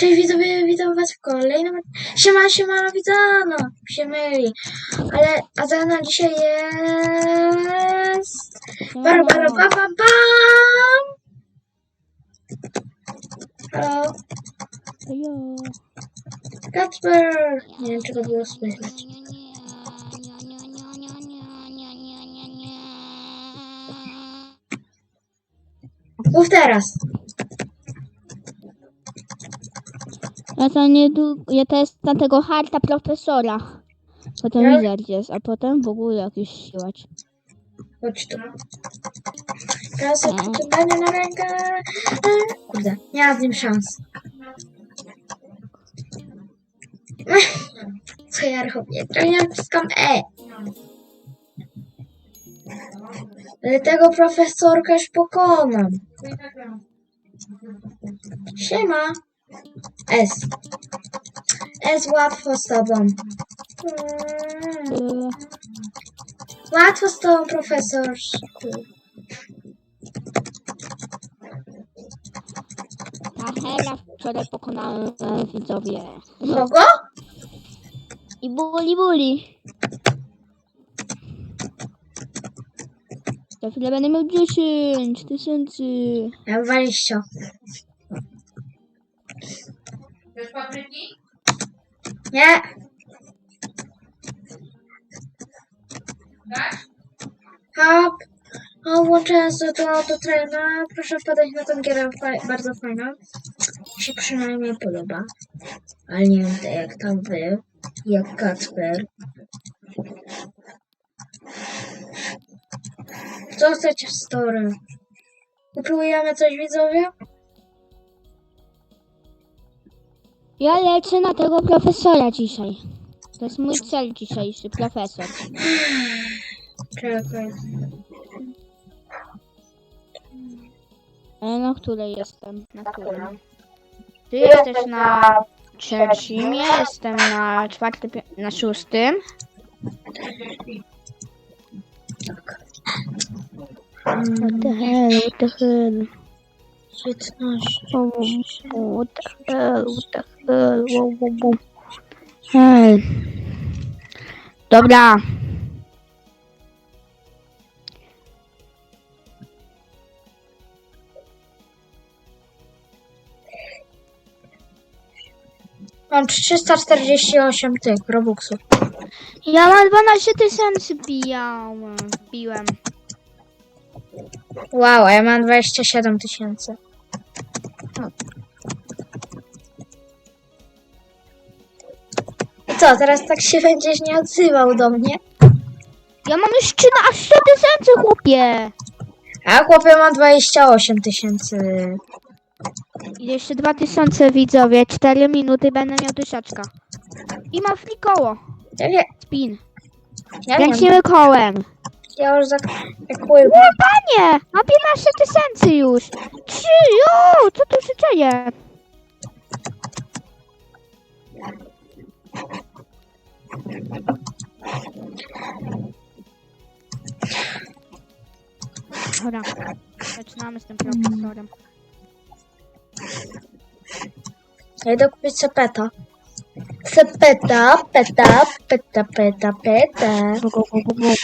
Cześć widzowie, witam was w kolejnym... Siema, siema, widzano! Się myli. Ale Adriana dzisiaj jest... Barbara, ba, ba, bam! Halo, Jo. Kacper! Nie wiem, czy to było słychać. Mów teraz! Ja to nie du- ja to jest na tego harta profesora. Potem Ja- wizard jest, a potem w ogóle jakiś siłacz. Chodź tu. Teraz odczytanie na rękę. Kurde, nie mam z nim szans. Co ja robię? To nie naciskam E. Ale tego profesorka już pokonam. Siema. S. S łatwo z tobą. Mm. Łatwo z tobą, profesor. Ta Hela wczoraj pokonałem widzowie. Kogo? I buli buli. Za chwilę będę miał 10 tysięcy. Ja mam 20. Chcesz papryki? Nie. Tak? Hop. O, sobie to autotraina. Proszę wpadać na tę gierę. Fa- bardzo fajna. Mi się przynajmniej podoba. Ale nie wiem te jak tam wy. Jak Kacper. Co chcecie w story? Kupujemy coś widzowie? Ja lecę na tego profesora dzisiaj. To jest mój cel dzisiejszy, profesor. Czekaj. Ale na której jestem? Na którym? Ty jesteś na trzecim, ja jestem na czwartym, na szóstym. What the hell, what the hell? 15. Oh, oh, what the hell, what the hell, wow, wow, wow. Hell. Dobra. Mam 348 tych robuxów. Ja mam 12 tysięcy bijałem, biłem. Wow, a ja mam 27 tysięcy. Co, teraz tak się będziesz nie odzywał do mnie? Ja mam już 13 tysięcy, chłopie. A chłopie mam 28 tysięcy. Jeszcze 2000 widzowie, 4 minuty będę miał tysiaczka. I mam free koło. Ja wiem, Spin. ja wiem. Kręcimy kołem. Ja już pływam. O panie! Mam 15 tysięcy już! Trzy! Jo! Co tu się dzieje? Dobra. Zaczynamy z tym profesorem. Ja idę kupić sepeta. Sepeta, peta, peta, peta, peta. Bu, bu, bu, bu.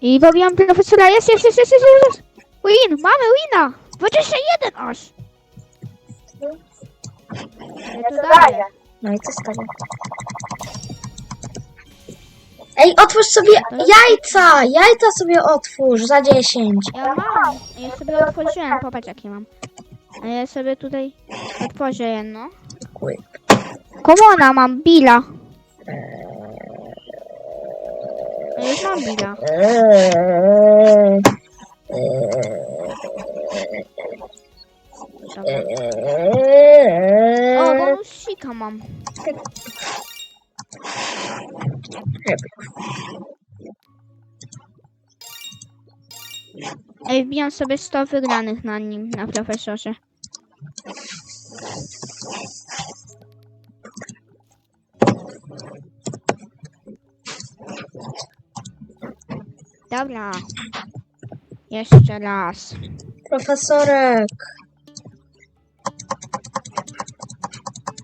I pobijam profesora. Jest, jest, jest, jest, jest, jest. Win! Mamy wina! 21 aż! Ja tu daję. No i co z tego? Ej, otwórz sobie jajca! Jajca sobie otwórz za 10. Ja mam. Ja sobie otworzyłem. Popatrz jakie mam. A ja sobie tutaj otworzę jedno. Kuj. Komona mam, Billa. Ja już mam Billa. Eee, Dobra. eee, O, bonusika mam. Ej, wbijam sobie 100 wygranych na nim, na profesorze. Dobra. Jeszcze raz. Profesorek.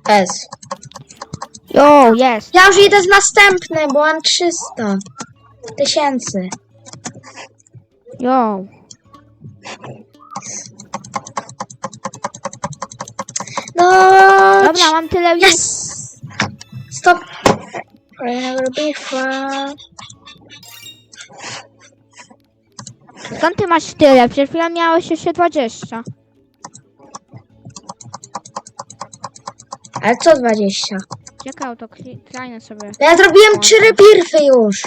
S. Jo, jest. Ja już idę z następny, bo mam 300 tysięcy. Jo. No, Dobra, mam tyle yes. Yes! Stop! Kolejnego bitwa. Skąd ty masz tyle? Przed chwilą miałeś jeszcze 20. Ale co 20? Czekał, to kli- klejnę sobie. Ja zrobiłem trzy rebirfy już.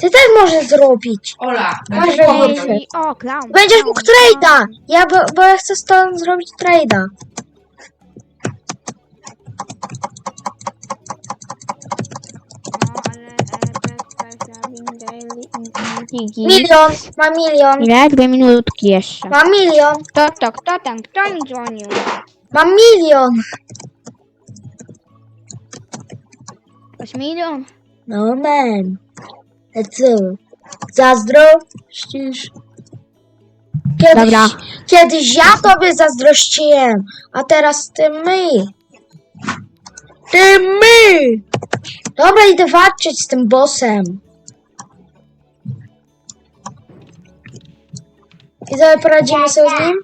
Ty też możesz zrobić. Ola, Masz rebirfy. I, o, clown. Będziesz clown, mógł trade'a. Ja, bo, bo ja chcę stąd zrobić trade'a. Milion, mam milion. Ile? Dwie minutki jeszcze. Mam milion. Kto to? Kto tam? Kto mi dzwonił? Mam milion. Masz milion? No man. A co? Zazdrościsz? Kiedyś, Dobra. kiedyś ja tobie zazdrościłem, a teraz ty my. Ty my! Dobra, idę walczyć z tym bossem. I sobie poradzimy sobie z nim?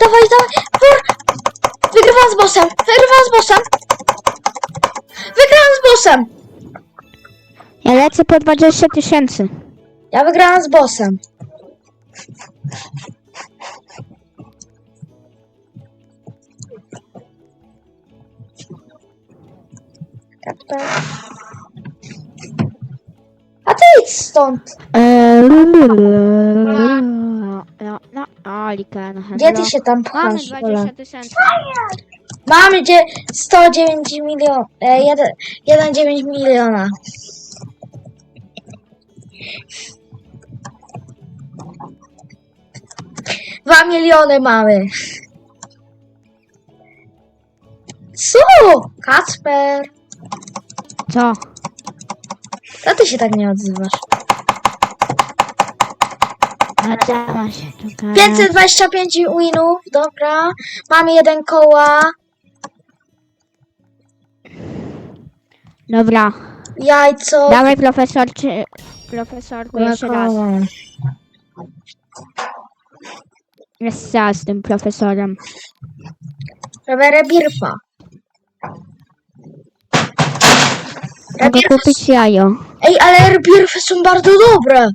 Dawaj, dawaj! Kur... Wygrywam z bossem! Wygrywam z bossem! Wygrałam z bossem! Ja lecę po 20 tysięcy. Ja wygrałam z bossem. Kapta. Ty idź stąd. Eee, no, no, o, Liken. Gdzie ty się tam Mamy pchasz, Ola? 20 tysięcy. Mamy gdzie 109 milion, e, 1,9 miliona. Dwa miliony mamy. Co? Kacper, Co? Co ty się tak nie odzywasz? Się tu 525 winów, dobra. Mamy jeden koła. Dobra. Jajco. Dawaj profesor, czy... Profesorku, jeszcze raz. Jest za z tym profesorem. Robię rebirfa. Mogę kupić jajo. Ej, ale rebirfy są bardzo dobre.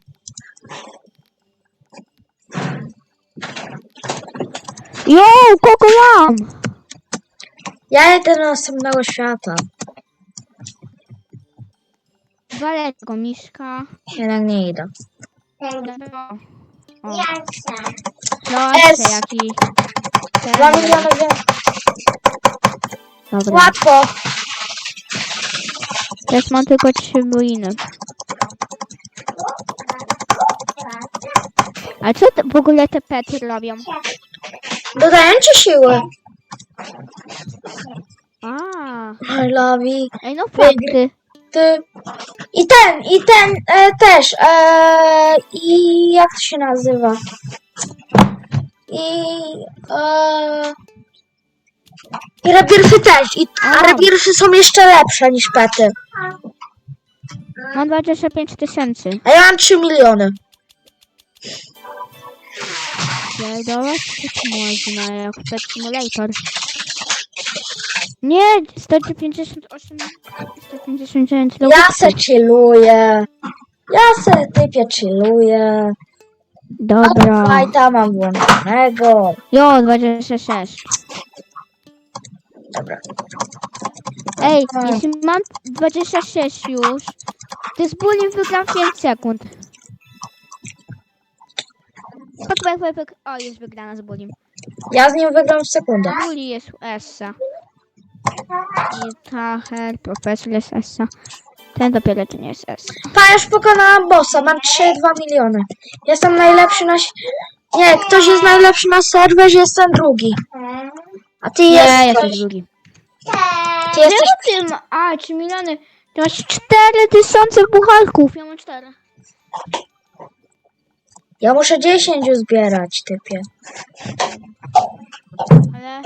Jo, kogo mam? Ja jedę do następnego świata. Walę tego miszka. Jednak nie idę. O, S. proszę, jaki... Dwa miliony więcej. Dobra. Łatwo. Teraz mam tylko trzy ruiny. A co w ogóle te pety robią? Dodaję ci siły. A, I love you. ej no fakty. Ty. I ten, i ten e, też. E, I jak to się nazywa? I. E, I rebirfy też. I, a są jeszcze lepsze niż pety. Mam 25 tysięcy. A ja mam 3 miliony. Czy można jak Pet Simulator? Nie, 158, 159 Ja se chilluję. Ja se typie chilluję. Dobra. Fajta mam włączonego. Jo, 26. Dobra. Ej, jeśli mam 26 już, to z bullying wygram 5 sekund. Pek, pek, pek, pek. O, jest wygrana z bullying. Ja z nim wygram w sekundę. Bully jest u Essa. I Taher, profesor jest Essa. Ten dopiero to nie jest Essa. Pa, już pokonałam bossa. Mam 3,2 miliony. Jestem najlepszy na... si- Nie, ktoś jest najlepszy na serwerze, jestem drugi. A ty Nie, jesteś... jesteś drugi. Ty jesteś... Czemu ty ma... A, 3 miliony. Ty masz 4000 buchalków. Ja mam 4. Ja muszę 10 uzbierać, typie. Ale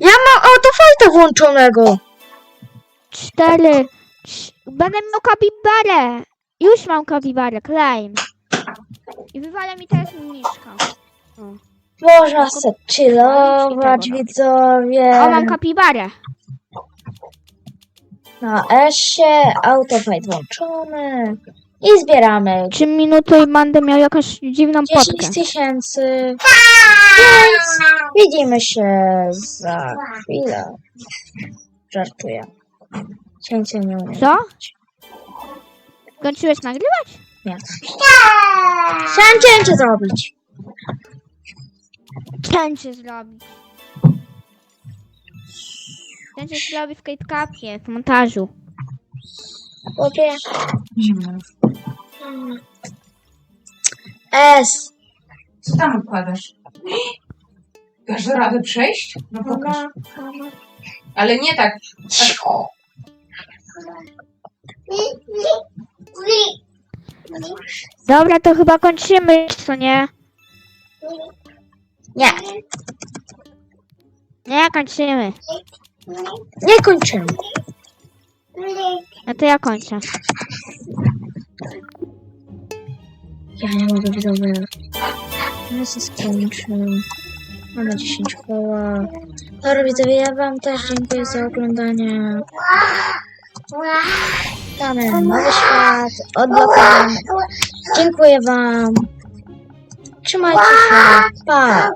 Ja mam autofajta włączonego. cztery. Trz- Będę miał kapibarę. Już mam kapibarę, claim. I wywala mi teraz miszka. Można se chillować, widzowie. O, mam kapibarę. Na S-ie, autofight włączony. I zbieramy Trzy minuty i będę miał jakąś dziwną 10 potkę. tysięcy. Więc widzimy się za chwilę. Żartuję. Cięcie nie umiem. Co? Kończyłeś nagrywać? Nie. Chciałem cięcie zrobić. Cięcie zrobić. Się robi w Capie, w montażu. Zimno. S. Co tam układasz? Dasz radę przejść? No pokaż. Ale nie tak. Dobra, to chyba kończymy, co nie? Nie, Nie, kończymy. nie kończymy. No to ja kończę. Ja nie mogę widzowie. No się skończy. Mamy 10 koła. Dobra widzowie, ja wam też dziękuję za oglądanie. Damy nowy świat. Odblokowany. Dziękuję wam. Trzymajcie się. Pa.